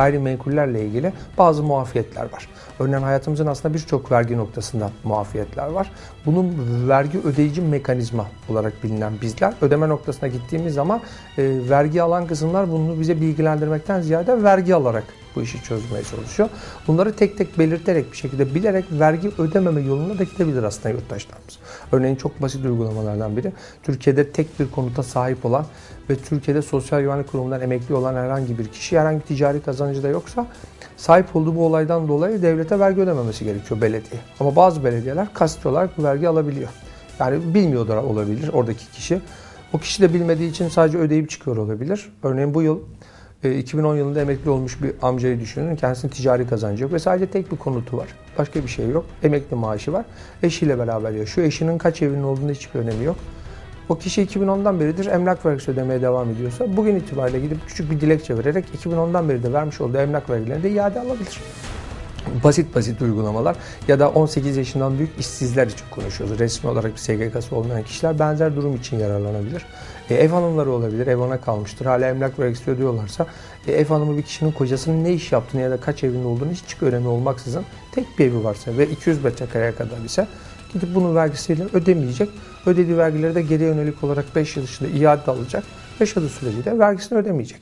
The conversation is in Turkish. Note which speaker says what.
Speaker 1: gayrimenkullerle ilgili bazı muafiyetler var. Örneğin hayatımızın aslında birçok vergi noktasında muafiyetler var. Bunun vergi ödeyici mekanizma olarak bilinen bizler ödeme noktasına gittiğimiz zaman e, vergi alan kısımlar bunu bize bilgilendirmekten ziyade vergi alarak bu işi çözmeye çalışıyor. Bunları tek tek belirterek bir şekilde bilerek vergi ödememe yoluna da gidebilir aslında yurttaşlarımız. Örneğin çok basit uygulamalardan biri Türkiye'de tek bir konuta sahip olan ve Türkiye'de sosyal güvenlik kurumundan emekli olan herhangi bir kişi herhangi ticari kazancı da yoksa sahip olduğu bu olaydan dolayı devlete vergi ödememesi gerekiyor belediye. Ama bazı belediyeler kasti olarak bu vergi alabiliyor. Yani bilmiyor da olabilir oradaki kişi. O kişi de bilmediği için sadece ödeyip çıkıyor olabilir. Örneğin bu yıl 2010 yılında emekli olmuş bir amcayı düşünün. Kendisinin ticari kazancı yok ve sadece tek bir konutu var. Başka bir şey yok. Emekli maaşı var. Eşiyle beraber yaşıyor. Eşinin kaç evinin olduğunda hiçbir önemi yok. O kişi 2010'dan beridir emlak vergisi ödemeye devam ediyorsa bugün itibariyle gidip küçük bir dilekçe vererek 2010'dan beri de vermiş olduğu emlak vergilerini de iade alabilir basit basit uygulamalar ya da 18 yaşından büyük işsizler için konuşuyoruz. Resmi olarak bir SGK'sı olmayan kişiler benzer durum için yararlanabilir. E, ev hanımları olabilir, ev ona kalmıştır. Hala emlak vergisi ödüyorlarsa e, ev hanımı bir kişinin kocasının ne iş yaptığını ya da kaç evinde olduğunu hiç önemi olmaksızın tek bir evi varsa ve 200 metrekareye kadar ise gidip bunun vergisiyle ödemeyecek. Ödediği vergileri de geriye yönelik olarak 5 yıl içinde iade alacak. Yaşadığı sürece de vergisini ödemeyecek.